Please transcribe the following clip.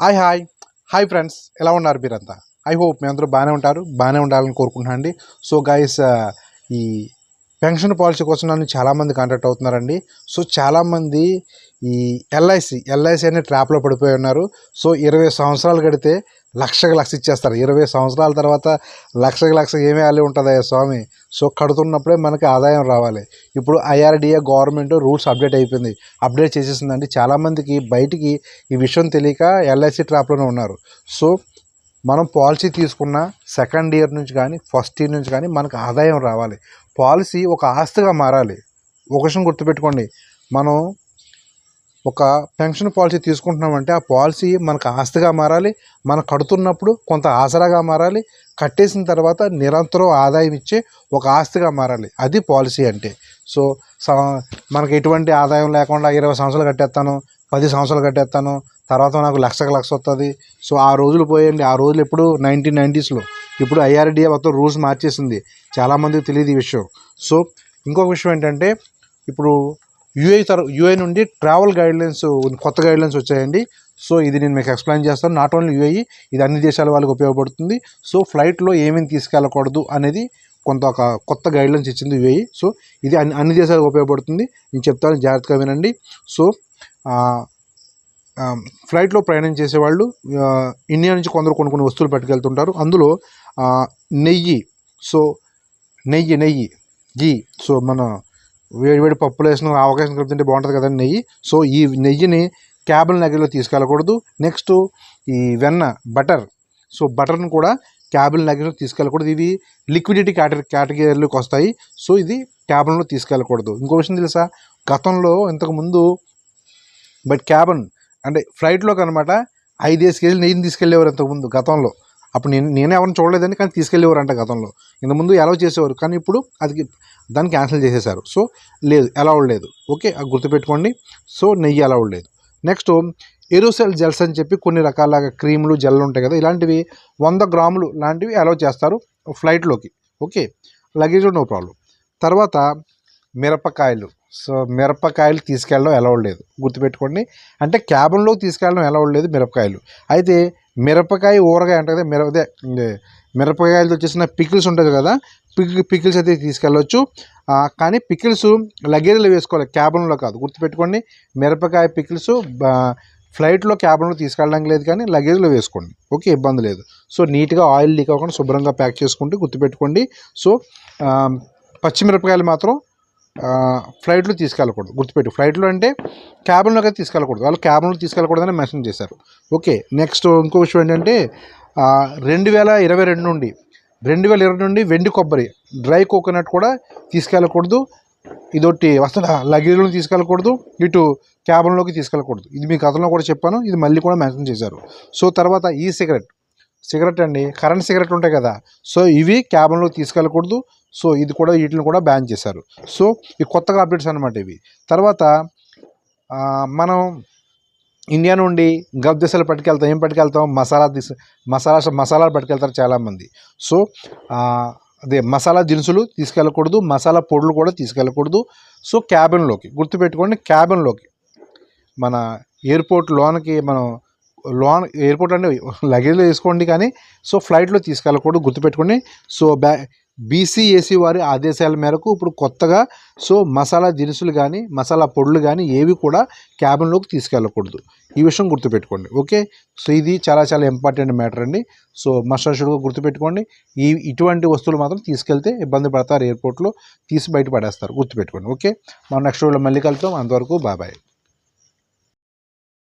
Hi hi. Hi friends. ఎలా ఉన్నారు మీరంతా? ఐ హోప్ మీ అందరూ బాగానే ఉంటారు బాగానే ఉండాలని కోరుకుంటున్నాను అండి సో గైస్ ఈ పెన్షన్ పాలసీ కోసం నన్ను చాలామంది కాంటాక్ట్ అవుతున్నారండి. సో చాలామంది ఈ ఎల్ఐసి ఎల్ఐసి అనే ట్రాప్లో పడిపోయి ఉన్నారు. సో ఇరవై సంవత్సరాలు గడితే లక్షకు లక్ష ఇచ్చేస్తారు. ఇరవై సంవత్సరాల తర్వాత లక్షకు లక్ష ఏమి వ్యాల్యూ ఉంటుందయ్యా స్వామి? సో కడుతున్నప్పుడే మనకి ఆదాయం రావాలి. ఇప్పుడు ఐఆర్డిఏ గవర్నమెంట్ రూల్స్ అప్డేట్ అయిపోయింది. అప్డేట్ చేసేసిందండి. చాలామందికి బయటికి ఈ విషయం తెలియక ఎల్ఐసి ట్రాప్లోనే ఉన్నారు. సో మనం పాలసీ తీసుకున్న సెకండ్ ఇయర్ నుంచి కానీ ఫస్ట్ ఇయర్ నుంచి కానీ మనకు ఆదాయం రావాలి. పాలసీ ఒక ఆస్తిగా మారాలి. ఒక విషయం గుర్తుపెట్టుకోండి. మనం ఒక పెన్షన్ పాలసీ తీసుకుంటున్నామంటే ఆ పాలసీ మనకు ఆస్తిగా మారాలి. మనం కడుతున్నప్పుడు కొంత ఆసరాగా మారాలి. కట్టేసిన తర్వాత నిరంతరం ఆదాయం ఇచ్చే ఒక ఆస్తిగా మారాలి. అది పాలసీ అంటే. సో మనకి ఎటువంటి ఆదాయం లేకుండా ఇరవై సంవత్సరాలు కట్టేస్తాను పది సంవత్సరాలు కట్టేస్తాను తర్వాత నాకు లక్షకు లక్ష వస్తుంది సో ఆ రోజులు పోయండి. ఆ రోజులు ఎప్పుడు నైన్టీన్ నైంటీస్లో ఇప్పుడు ఐఆర్డిఏ మొత్తం రూల్స్ మార్చేసింది. చాలామందికి తెలియదు ఈ విషయం. సో ఇంకొక విషయం ఏంటంటే ఇప్పుడు యూఐ తర యూఐ నుండి ట్రావెల్ గైడ్లైన్స్ కొత్త గైడ్లైన్స్ వచ్చాయండి. సో ఇది నేను మీకు ఎక్స్ప్లెయిన్ చేస్తాను. నాట్ ఓన్లీ యూఏఈ ఇది అన్ని దేశాల వాళ్ళకి ఉపయోగపడుతుంది. సో ఫ్లైట్లో ఏమేమి తీసుకెళ్ళకూడదు అనేది కొంత ఒక కొత్త గైడ్లైన్స్ ఇచ్చింది యూఏఈ సో ఇది అన్ని అన్ని దేశాలకు ఉపయోగపడుతుంది. నేను చెప్తాను జాగ్రత్తగా వినండి. సో ఫ్లైట్లో ప్రయాణం చేసేవాళ్ళు ఇండియా నుంచి కొందరు కొన్ని కొన్ని వస్తువులు పట్టుకెళ్తుంటారు. అందులో నెయ్యి సో నెయ్యి నెయ్యి గీ సో మన వేడి వేడి పప్పులు వేసిన ఆవకాశం కలిపి బాగుంటుంది కదండి నెయ్యి. సో ఈ నెయ్యిని క్యాబిన్ నగర్లో తీసుకెళ్ళకూడదు. నెక్స్ట్ ఈ వెన్న బటర్ సో బటర్ని కూడా క్యాబిన్ నగర్లో తీసుకెళ్ళకూడదు. ఇవి లిక్విడిటీ కేటగిరీ కేటగిరీలోకి వస్తాయి. సో ఇది క్యాబిన్లో తీసుకెళ్ళకూడదు. ఇంకో విషయం తెలుసా? గతంలో ఇంతకుముందు బట్ క్యాబిన్ అంటే ఫ్లైట్లోకి అనమాట ఐదేసి కేజీలు నెయ్యిని తీసుకెళ్ళేవారు ఇంతకుముందు గతంలో. అప్పుడు నేను నేనే ఎవరిని చూడలేదని కానీ తీసుకెళ్ళేవారు అంట గతంలో. ఇంతకుముందు అలౌ చేసేవారు. కానీ ఇప్పుడు అది దాన్ని క్యాన్సిల్ చేసేసారు. సో లేదు అలౌడ్ లేదు. ఓకే అది గుర్తుపెట్టుకోండి. సో నెయ్యి అలౌడ్ లేదు. నెక్స్ట్ ఏరోసెల్ జెల్స్ అని చెప్పి కొన్ని రకాల క్రీములు జెల్లు ఉంటాయి కదా ఇలాంటివి వంద గ్రాములు లాంటివి అలౌ చేస్తారు ఫ్లైట్లోకి. ఓకే లగేజ్ నో ప్రాబ్లం తర్వాత మిరపకాయలు. సో మిరపకాయలు తీసుకెళ్ళడం అలౌడ్ లేదు. గుర్తుపెట్టుకోండి. అంటే క్యాబిన్లో తీసుకెళ్ళడం అలౌడ్ లేదు మిరపకాయలు. అయితే మిరపకాయ ఊరగాయ అంటే కదా మిర అదే మిరపకాయలతో చేసిన పికిల్స్ ఉంటుంది కదా పిక్ పికిల్స్ అయితే తీసుకెళ్ళవచ్చు కానీ పికిల్స్ లగేజ్లో వేసుకోవాలి క్యాబిన్లో కాదు. గుర్తుపెట్టుకోండి మిరపకాయ పికిల్స్ ఫ్లైట్లో క్యాబిన్లో తీసుకెళ్ళడం లేదు కానీ లగేజ్లో వేసుకోండి. ఓకే ఇబ్బంది లేదు. సో నీట్గా ఆయిల్ లీక్ అవ్వకుండా శుభ్రంగా ప్యాక్ చేసుకుంటే గుర్తుపెట్టుకోండి. సో పచ్చిమిరపకాయలు మాత్రం ఫ్లైట్లో తీసుకెళ్ళకూడదు. గుర్తుపెట్టు ఫ్లైట్లో అంటే క్యాబిన్లోకి తీసుకెళ్ళకూడదు. వాళ్ళు క్యాబిన్లో తీసుకెళ్ళకూడదని మెన్షన్ చేశారు. ఓకే నెక్స్ట్ ఇంకో విషయం ఏంటంటే రెండు వేల ఇరవై రెండు నుండి రెండు వేల ఇరవై నుండి వెండి కొబ్బరి డ్రై కోకోనట్ కూడా తీసుకెళ్ళకూడదు. ఇదొట్టి అసలు లగేజ్లో తీసుకెళ్ళకూడదు. ఇటు క్యాబిన్లోకి తీసుకెళ్ళకూడదు. ఇది మీ కథలో కూడా చెప్పాను. ఇది మళ్ళీ కూడా మెన్షన్ చేశారు. సో తర్వాత ఈ సిగరెట్ సిగరెట్ అండి. కరెంట్ సిగరెట్ ఉంటాయి కదా. సో ఇవి క్యాబిన్లో తీసుకెళ్ళకూడదు. సో ఇది కూడా వీటిని కూడా బ్యాన్ చేశారు. సో ఈ కొత్తగా అప్డేట్స్ అనమాట ఇవి. తర్వాత మనం ఇండియా నుండి గల్ఫ్ దేశాలు పట్టుకెళ్తాం ఏం పట్టుకెళ్తాం? మసాలా దిశ మసాలా మసాలాలు పట్టుకెళ్తారు చాలామంది. సో అదే మసాలా దినుసులు తీసుకెళ్ళకూడదు మసాలా పొడులు కూడా తీసుకెళ్ళకూడదు. సో క్యాబిన్లోకి గుర్తుపెట్టుకోండి క్యాబిన్లోకి. మన ఎయిర్పోర్ట్ లోనకి మనం లోన్ ఎయిర్పోర్ట్ అంటే లగేజ్లో వేసుకోండి కానీ సో ఫ్లైట్లో తీసుకెళ్ళకూడదు గుర్తుపెట్టుకోండి. సో బ్యా బీసీఏసీ వారి ఆదేశాల మేరకు ఇప్పుడు కొత్తగా సో మసాలా దినుసులు కానీ మసాలా పొడులు కానీ ఏవి కూడా క్యాబిన్లోకి తీసుకెళ్ళకూడదు. ఈ విషయం గుర్తుపెట్టుకోండి ఓకే? సో ఇది చాలా చాలా ఇంపార్టెంట్ మ్యాటర్ అండి. సో మస్ట్ గుర్తుపెట్టుకోండి. ఈ ఇటువంటి వస్తువులు మాత్రం తీసుకెళ్తే ఇబ్బంది పడతారు ఎయిర్పోర్ట్లో తీసి బయట పడేస్తారు గుర్తుపెట్టుకోండి ఓకే? మనం నెక్స్ట్ రోజులో మళ్ళీ కలుద్దాం. అంతవరకు బాబాయ్